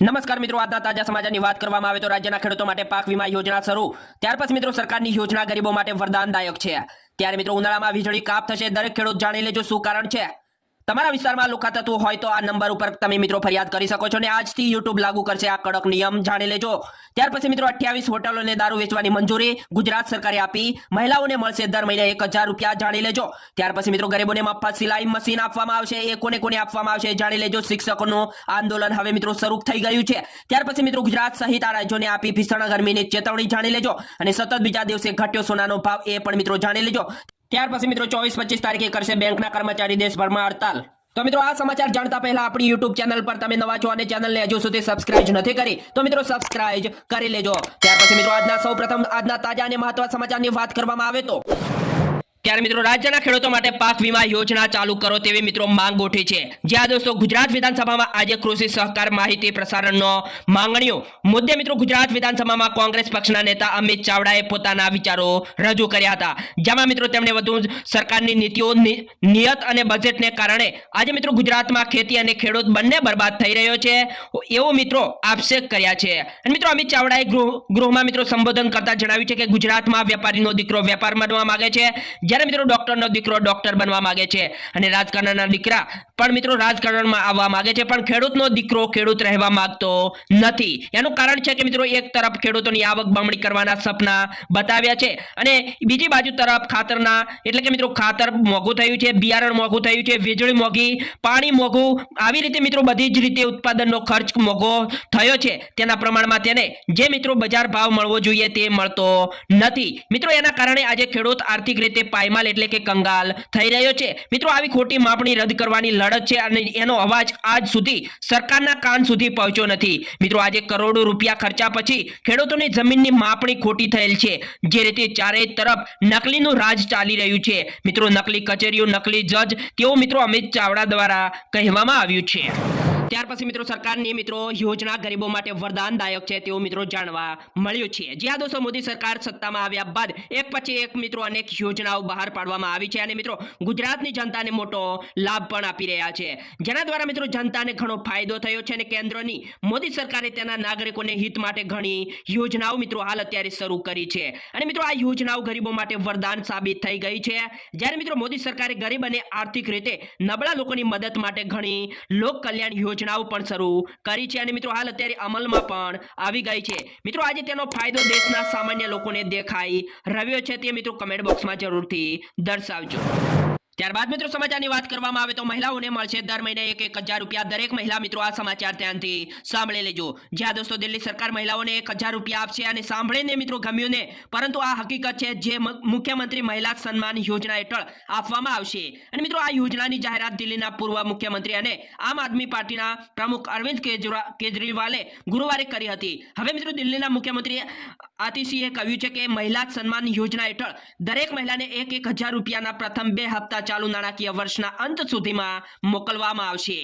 નમસ્કાર મિત્રો, આજના તાજા સમાચારની વાત કરવામાં આવે તો રાજ્યના ખેડૂતો માટે પાક વીમા યોજના શરૂ. ત્યાર પછી મિત્રો, સરકારની યોજના ગરીબો માટે વરદાનદાયક છે. ત્યારે મિત્રો, ઉનાળામાં વીજળી કાપ થશે, દરેક ખેડૂત જાણી લેજો શું કારણ છે. તમારા વિસ્તારમાં લુકા થતું હોય તો આ નંબર ઉપર તમે મિત્રો ફરિયાદ કરી શકો છો અને આજથી યુટ્યુબ લાગુ કરશે આ કડક નિયમ, જાણી લેજો. ત્યાર પછી મિત્રો અઠ્યાવીસ હોટલોને દારૂ વેચવાની મંજૂરી ગુજરાત સરકારે આપી. મહિલાઓને મળશે દર મહિને એક રૂપિયા, જાણી લેજો. ત્યાર પછી મિત્રો ગરીબોને મફત સિલાઈ મશીન આપવામાં આવશે, એ કોને કોને આપવામાં આવશે જાણી લેજો. શિક્ષકોનું આંદોલન હવે મિત્રો શરૂ થઈ ગયું છે. ત્યાર પછી મિત્રો ગુજરાત સહિત આ રાજ્યોને આપી ભીષણ ગરમીની ચેતવણી, જાણી લેજો. અને સતત બીજા દિવસે ઘટ્યો સોનાનો ભાવ, એ પણ મિત્રો જાણી લેજો. ત્યાર પછી મિત્રો ચોવીસ, પચીસ તારીખે કરશે બેંકના કર્મચારી દેશભરમાં હડતાલ. તો મિત્રો આ સમાચાર જાણતા પહેલા આપણી યુટ્યુબ ચેનલ પર તમે નવા છો અને ચેનલને હજુ સુધી સબસ્ક્રાઇબ નથી કરી, તો મિત્રો સબસ્ક્રાઇબ કરી લેજો. ત્યાર પછી મિત્રો આજના સૌ પ્રથમ આજના તાજા અને મહત્વ સમાચારની વાત કરવામાં આવે તો ત્યારે મિત્રો રાજ્યના ખેડૂતો માટે પાક વીમા યોજના ચાલુ કરો તેવી મિત્રો માંગ ઉઠી છે. જ્યાં દોસ્તો ગુજરાત વિધાનસભામાં આજે કૃષિ સહકાર માહિતી પ્રસારણનો માંગણીઓ. મુદ્દે મિત્રો ગુજરાત વિધાનસભામાં કોંગ્રેસ પક્ષના નેતા અમિત ચાવડાએ પોતાના વિચારો રજૂ કર્યા હતા. જેમાં મિત્રો તેમણે વધુ સરકારની નીતિઓ નિયત અને બજેટને કારણે આજે મિત્રો ગુજરાતમાં ખેતી અને ખેડૂત બંને બરબાદ થઈ રહ્યો છે. એવો મિત્રો આક્ષેપ કર્યા છે. અને મિત્રો અમિત ચાવડાએ ગૃહ, ગૃહમાં મિત્રો સંબોધન કરતા જણાવ્યું છે કે ગુજરાતમાં વેપારીનો દીકરો વેપાર બનવા માંગે છે. જ્યારે મિત્રો ડોક્ટરનો દીકરો ડોક્ટર બનવા માંગે છે અને રાજકારણના દીકરા પણ મિત્રો રાજકારણમાં આવવા માંગે છે, પણ ખેડૂતનો દીકરો ખેડૂત રહેવા માંગતો નથી. એનું કારણ છે કે મિત્રો એક તરફ ખેડૂતોની આવક બમણી કરવાના સપના બતાવ્યા છે અને બીજી બાજુ તરફ ખાતરના, એટલે કે મિત્રો ખાતર મોંઘું થયું છે, બિયારણ મોંઘું થયું છે, વીજળી મોંઘી, પાણી મોંઘું, આવી રીતે મિત્રો બધી જ રીતે ઉત્પાદનનો ખર્ચ મોંઘો થયો છે. તેના પ્રમાણમાં તેને જે મિત્રો બજાર ભાવ મળવો જોઈએ તે મળતો નથી. મિત્રો એના કારણે આજે ખેડૂત આર્થિક રીતે પાયમાલ એટલે કે કંગાલ થઈ રહ્યો છે. મિત્રો, આવી ખોટી માપણી રદ કરવાની લડત છે અને એનો અવાજ આજ સુધી સરકારના કાન સુધી પહોંચ્યો નથી. મિત્રો, આજે કરોડો રૂપિયા ખર્ચા પછી ખેડૂતોની જમીનની માપણી ખોટી થયેલ છે. જે રીતે ચારેય તરફ નકલીનું રાજ ચાલી રહ્યું છે. મિત્રો, નકલી કચેરીઓ, નકલી જજ તેવું મિત્રો અમિત ચાવડા દ્વારા કહેવામાં આવ્યું છે. ત્યાર પછી મિત્રો સરકારની મિત્રો યોજના ગરીબો માટે વરદાનદાયક છે તેવું મિત્રો જાણવા મળ્યું છે. જ્યાં દોસ્તો, મોદી સરકાર સત્તામાં આવ્યા બાદ એક પછી એક મિત્રો અનેક યોજનાઓ બહાર પાડવામાં આવી છે અને મિત્રો ગુજરાતની જનતાને મોટો લાભ પણ આપી રહ્યા છે. જેના દ્વારા મિત્રો જનતાને ઘણો ફાયદો થયો છે અને કેન્દ્રની મોદી સરકારે તેના નાગરિકોને હિત માટે ઘણી યોજનાઓ મિત્રો હાલ અત્યારે શરૂ કરી છે. અને મિત્રો આ યોજનાઓ ગરીબો માટે વરદાન સાબિત થઈ ગઈ છે. જ્યારે મિત્રો મોદી સરકારે ગરીબ અને આર્થિક રીતે નબળા લોકોની મદદ માટે ઘણી લોક કલ્યાણ યોજનાઓ પણ શરૂ કરી છે. અને મિત્રો, હાલ અત્યારે અમલમાં પણ આવી ગઈ છે. મિત્રો, આજે તેનો ફાયદો દેશના સામાન્ય લોકોને દેખાઈ રહ્યો છે. તે મિત્રો કમેન્ટ બોક્સમાં જરૂરથી દર્શાવજો. ત્યારબાદ મિત્રો સમાચારની વાત કરવામાં આવે તો મહિલાઓને મળશે દર મહિને એક એક હજાર રૂપિયા દરેક મહિલા મિત્રો આ સમાચાર ધ્યાનથી સાંભળી લેજો. જ્યાં દોસ્તો દિલ્હી સરકાર મહિલાઓને એક હજાર રૂપિયા આપશે અને સાંભળીને મિત્રો ગમ્યું ને, પરંતુ આ હકીકત છે જે મુખ્યમંત્રી મહિલા સન્માન યોજના હેઠળ આપવામાં આવશે. અને મિત્રો આ યોજનાની જાહેરાત દિલ્હીના પૂર્વ મુખ્યમંત્રી અને આમ આદમી પાર્ટીના પ્રમુખ અરવિંદ કેજરીવા- કેજરીવાલે ગુરુવારે કરી હતી. હવે મિત્રો દિલ્હીના મુખ્યમંત્રી આતિશીએ કહ્યું છે કે મહિલા સન્માન યોજના હેઠળ દરેક મહિલાને એક એક હજાર રૂપિયાના પ્રથમ બે હપ્તા ચાલુ નાણાકીય વર્ષના અંત સુધીમાં મોકલવામાં આવશે.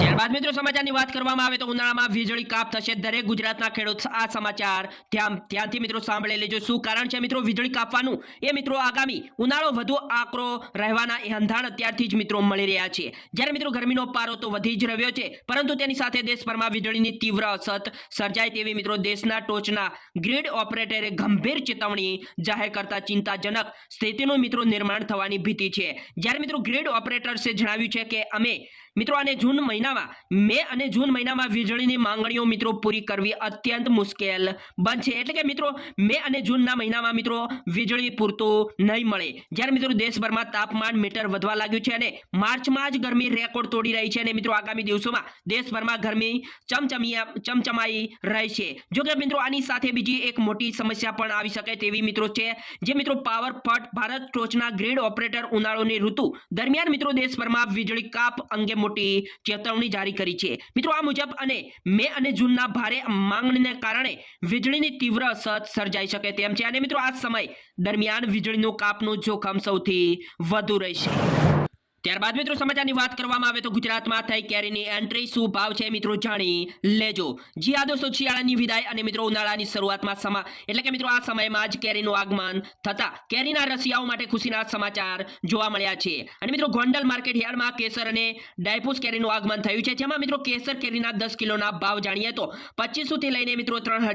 ત્યારબાદ મિત્રો સમાચારની વાત કરવામાં આવે તો ઉનાળામાં વીજળી કાપ થશે. દરેક ગુજરાતના ખેડૂત આ સમાચાર ધ્યાન, ધ્યાનથી મિત્રો સાંભળી લેજો. શું કારણ છે મિત્રો વીજળી કાપવાનું? એ મિત્રો આગામી ઉનાળો વધુ આકરો રહેવાના એંધાણ અત્યારથી જ મિત્રો મળી રહ્યા છે. જ્યારે મિત્રો ગરમીનો પારો તો વધી જ રહ્યો છે, પરંતુ તેની સાથે દેશભરમાં વીજળીની તીવ્ર અછત સર્જાય તેવી મિત્રો દેશના ટોચના ગ્રીડ ઓપરેટરે ગંભીર ચેતવણી જાહેર કરતા ચિંતાજનક સ્થિતિનું મિત્રો નિર્માણ થવાની ભીતિ છે. જ્યારે મિત્રો ગ્રીડ ઓપરેટર્સે જણાવ્યું છે કે અમે મિત્રો, અને જૂન મહિનામાં, મે અને જૂન મહિનામાં વીજળીની માંગણીઓ મિત્રો પૂરી કરવી અત્યંત મુશ્કેલ બનશે. એટલે કે મિત્રો, મે અને જૂનના મહિનામાં મિત્રો, વીજળી પૂરતું નહીં મળે. જ્યારે મિત્રો દેશભરમાં તાપમાન મીટર વધવા લાગ્યું છે અને માર્ચમાં જ ગરમી રેકોર્ડ તોડી રહી છે અને મિત્રો, આગામી દિવસોમાં દેશભરમાં ગરમી ચમચમિયા ચમચમાઈ રહી છે. જોકે મિત્રો, આની સાથે બીજી એક મોટી સમસ્યા પણ આવી શકે તેવી મિત્રો છે, જે મિત્રો પાવર ફટ ભારત ટોચના ગ્રીડ ઓપરેટર ઉનાળોની ઋતુ દરમિયાન મિત્રો દેશભરમાં વીજળી કાપ અંગે મોટી ચેતવણી જારી કરી છે. મિત્રો, આ મુજબ અને મે અને જૂનના ભારે માંગણીને કારણે વીજળીની તીવ્ર અસર સર્જાઈ શકે તેમ છે. અને મિત્રો, આ સમય દરમિયાન વીજળીનું કાપનું જોખમ સૌથી વધુ રહેશે. ત્યારબાદ મિત્રો સમાચારની વાત કરવામાં આવે તો ગુજરાતમાં થઈ કેરીની એન્ટ્રી શું ભાવ છે મિત્રો જાણી લેજો. જી આ દોસ્તો, શિયાળાની વિદાય અને મિત્રો ઉનાળાની શરૂઆતમાં સમા એટલે કે મિત્રો આ સમયમાં જ કેરીનું આગમન થતા કેરીના રસિયાઓ માટે ખુશીના સમાચાર જોવા મળ્યા છે. અને મિત્રો ગોંડલ માર્કેટ યાર્ડમાં કેસર અને ડાયપુસ કેરીનું આગમન થયું છે. જેમાં મિત્રો કેસર કેરીના દસ કિલોના ભાવ જાણીએ તો પચીસોથી લઈને મિત્રો ત્રણ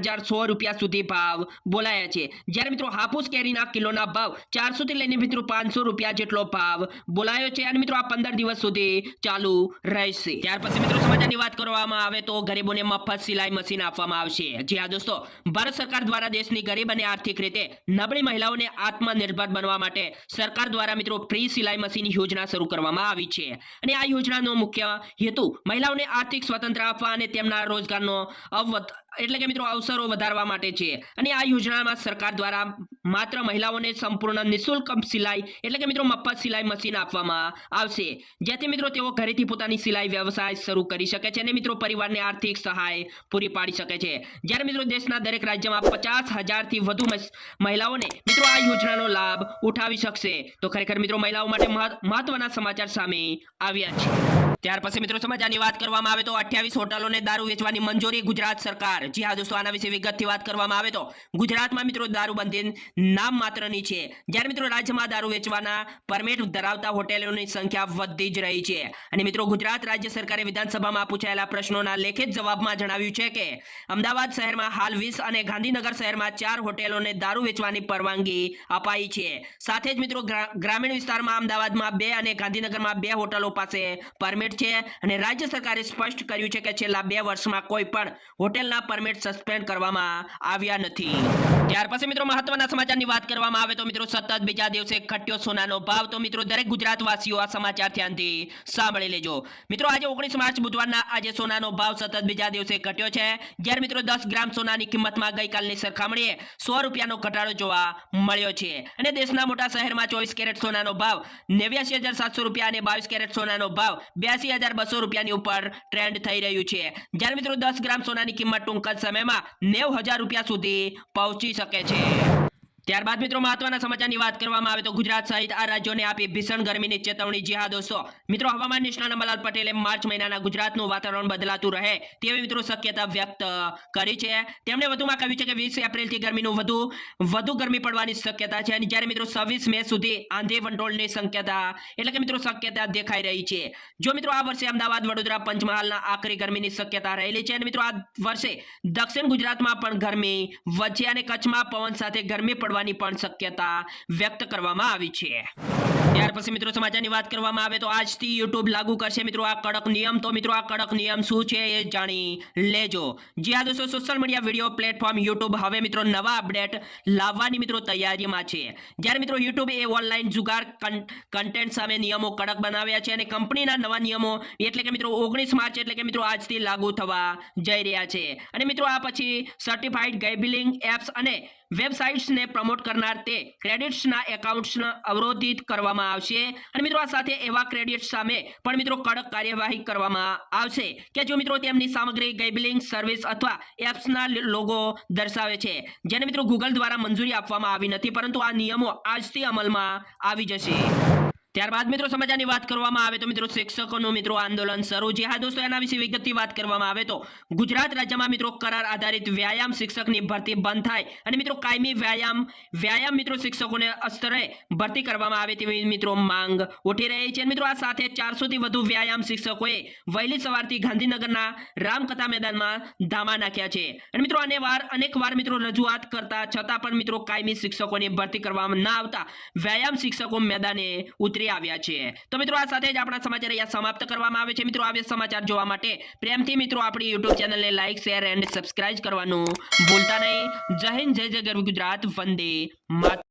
રૂપિયા સુધી ભાવ બોલાયા છે. જ્યારે મિત્રો હાપુસ કેરીના કિલોના ભાવ ચારસોથી લઈને મિત્રો પાંચસો રૂપિયા જેટલો ભાવ બોલાયો છે. અને મિત્રો આ પંદર દિવસ સુધી ચાલુ રહેશે. ત્યાર પછી મિત્રો સમાચારની વાત કરવામાં આવે તો ગરીબોને મફત સિલાઈ મશીન આપવામાં આવશે. જી હા દોસ્તો, ભારત સરકાર દ્વારા દેશની ગરીબ અને આર્થિક રીતે નબળી મહિલાઓને આત્મનિર્ભર બનવા માટે સરકાર દ્વારા મિત્રો ફ્રી સિલાઈ મશીન યોજના શરૂ કરવામાં આવી છે. અને આ યોજનાનો મુખ્ય હેતુ મહિલાઓને આર્થિક સ્વતંત્ર આપવા અને તેમના રોજગારનો અવત એટલે કે મિત્રો અવસરો વધારવા માટે છે. અને આ યોજનામાં સરકાર દ્વારા માત્ર મહિલાઓને સંપૂર્ણ નિઃશુલ્ક સિલાઈ એટલે કે મિત્રો મફત સિલાઈ મશીન આપવામાં આવશે. જેથી મિત્રો તેઓ ઘરેથી પોતાની સિલાઈ વ્યવસાય શરૂ કરી શકે છે અને મિત્રો પરિવારને આર્થિક સહાય પૂરી પાડી શકે છે. જ્યારે મિત્રો દેશના દરેક રાજ્યમાં પચાસ હજારથી વધુ મહિલાઓને મિત્રો આ યોજનાનો લાભ ઉઠાવી શકશે. તો ખરેખર મિત્રો મહિલાઓ માટે મહત્વના સમાચાર સામે આવ્યા છે. ત્યાર પછી મિત્રો સમાચારની વાત કરવામાં આવે તો અઠ્યાવીસ હોટલોને દારૂ વેચવાની મંજૂરી ગુજરાત સરકાર. જી હા, દોસ્તો, આના વિશે વિગતથી વાત કરવામાં આવે તો ગુજરાતમાં મિત્રો દારૂબંધી નામ માત્રની છે. જ્યારે મિત્રો રાજ્યમાં દારૂ વેચવાના પરમિટ ધરાવતા હોટેલોની સંખ્યા વધતી જ રહી છે. અને મિત્રો, ગુજરાત રાજ્ય સરકારે વિધાનસભામાં પૂછાયેલા પ્રશ્નોના લેખિત જવાબમાં જણાવ્યું છે કે, અમદાવાદ શહેરમાં હાલ વીસ અને ગાંધીનગર શહેરમાં ચાર હોટેલોને દારૂ વેચવાની પરવાનગી અપાઈ છે. સાથે જ મિત્રો ગ્રામીણ વિસ્તારમાં અમદાવાદમાં બે અને ગાંધીનગરમાં બે હોટલો પાસે પરમિટ છે. અને રાજ્ય સરકારે સ્પષ્ટ કર્યું છે કે છેલ્લા બે વર્ષમાં કોઈ પણ હોટેલના પરમિટ સસ્પેન્ડ કરવામાં આવ્યા નથી. ત્યાર પછી મિત્રો મહત્વના સમાચારની વાત કરવામાં આવે તો મિત્રો સતત બીજા દિવસે ઘટ્યો સોનાનો ભાવ તો મિત્રો દરેક ગુજરાતવાસીઓ આ સમાચાર ધ્યાનથી સાંભળી લેજો. મિત્રો આજે ઓગણીસ માર્ચ બુધવારના આજે સોનાનો ભાવ સતત બીજા દિવસે ઘટ્યો છે. જ્યારે મિત્રો દસ ગ્રામ સોનાની કિંમતમાં ગઈકાલની સરખામણીએ સો રૂપિયાનો ઘટાડો જોવા મળ્યો છે. અને દેશના મોટા શહેરમાં ચોવીસ કેરેટ સોનાનો ભાવ નેવ્યાસી હજાર સાતસો રૂપિયા અને બાવીસ કેરેટ સોનાનો ભાવ બ્યાસી હજાર બસો રૂપિયાની ઉપર ટ્રેન્ડ થઈ રહ્યું છે. જ્યારે મિત્રો દસ ગ્રામ સોનાની કિંમત ટૂંક જ સમયમાં નેવ હજાર રૂપિયા સુધી પહોંચી શકે છે. ત્યારબાદ મિત્રો મહત્વના સમાચારની વાત કરવામાં આવે તો ગુજરાત સહિત આ રાજ્યોને આપી ભીષણ ગરમીની ચેતવણી જી હા દોસ્તો મિત્રો હવામાન નિષ્ણાત અંબાલાલ પટેલે માર્ચ મહિનાના ગુજરાતનું વાતાવરણ બદલાતું રહે તેવી મિત્રો શક્યતા વ્યક્ત કરી છે. તેમણે વધુમાં કહ્યું છે કે વીસ એપ્રિલથી ગરમીનું વધુ વધુ ગરમી પડવાની શક્યતા છે અને જ્યારે મિત્રો છવ્વીસ મે સુધી આંધી વંટોળની શક્યતા, એટલે કે મિત્રો શક્યતા દેખાઈ રહી છે. જો મિત્રો આ વર્ષે અમદાવાદ, વડોદરા, પંચમહાલના આખરી ગરમીની શક્યતા રહેલી છે અને મિત્રો આ વર્ષે દક્ષિણ ગુજરાતમાં પણ ગરમી વધશે અને કચ્છમાં પવન સાથે ગરમી પડવાની પણ શક્યતા વ્યક્ત કરવામાં આવી છે. ત્યાર પછી મિત્રો સમાચારની વાત કરવામાં આવે તો આજથી યુટ્યુબ લાગુ કરશે. મિત્રો, આ કડક નિયમ તો મિત્રો, આ કડક નિયમ શું છે એ જાણી લેજો. જી હા દોસ્તો social media video platform YouTube હવે મિત્રો નવા અપડેટ લાવવાની મિત્રો તૈયારીમાં છે. જ્યારે મિત્રો યુટ્યુબ એ ઓનલાઈન જુગાર કન્ટેન્ટ સામે નિયમો કડક બનાવ્યા છે અને કંપનીના નવા નિયમો એટલે કે મિત્રો ઓગણીસ માર્ચ એટલે કે મિત્રો આજથી લાગુ થવા જઈ રહ્યા છે. અને મિત્રો આ પછી સર્ટિફાઈડ ગેબલિંગ એપ્સ અને વેબસાઇટ્સને પ્રમોટ કરનાર તે ક્રેડિટ્સના એકાઉન્ટ્સને અવરોધિત કરવામાં આવશે. અને મિત્રો, આ સાથે એવા ક્રેડિટ્સ સામે પણ મિત્રો કડક કાર્યવાહી કરવામાં આવશે કે જો મિત્રો તેમની સામગ્રી ગેબલિંગ સર્વિસ અથવા એપ્સના લોગો દર્શાવે છે, જેને મિત્રો ગૂગલ દ્વારા મંજૂરી આપવામાં આવી નથી, પરંતુ આ નિયમો આજથી અમલમાં આવી જશે. ત્યારબાદ મિત્રો સમજાની વાત કરવામાં આવે તો મિત્રો શિક્ષકોનું મિત્રો આંદોલન શરૂ. છે હા દોસ્તો, એના વિશે વિગતથી વાત કરવામાં આવે તો ગુજરાત રાજ્યમાં મિત્રો કરાર આધારિત વ્યાયામ શિક્ષકની ભરતી બંધ થાય અને મિત્રો કાયમી વ્યાયામ વ્યાયામ મિત્રો શિક્ષકોને અસ્તરે ભરતી કરવામાં આવે તેવી મિત્રો માંગ ઉઠી રહી છે. મિત્રો આ સાથે ચારસોથી વધુ વ્યાયામ શિક્ષકોએ વહેલી સવારથી ગાંધીનગરના રામકથા મેદાનમાં ધામા નાખ્યા છે. અને મિત્રો અનેક વાર અનેક વાર મિત્રો રજૂઆત કરતા છતાં પણ મિત્રો કાયમી શિક્ષકોની ભરતી કરવામાં ના આવતા વ્યાયામ શિક્ષકો મેદાને ઉતરી આવ્યા છે. તો મિત્રો, આ સાથે જ આપણા સમાચાર અહીંયા સમાપ્ત કરવામાં આવે છે. મિત્રો આવ્યા સમાચાર જોવા માટે પ્રેમથી મિત્રો, આપણી યુટ્યુબ ચેનલને લાઇક શેર એન્ડ સબસ્ક્રાઇબ કરવાનું ભૂલતા નહીં. જય હિન્દ, જય જય ગરવી ગુજરાત, વંદે માત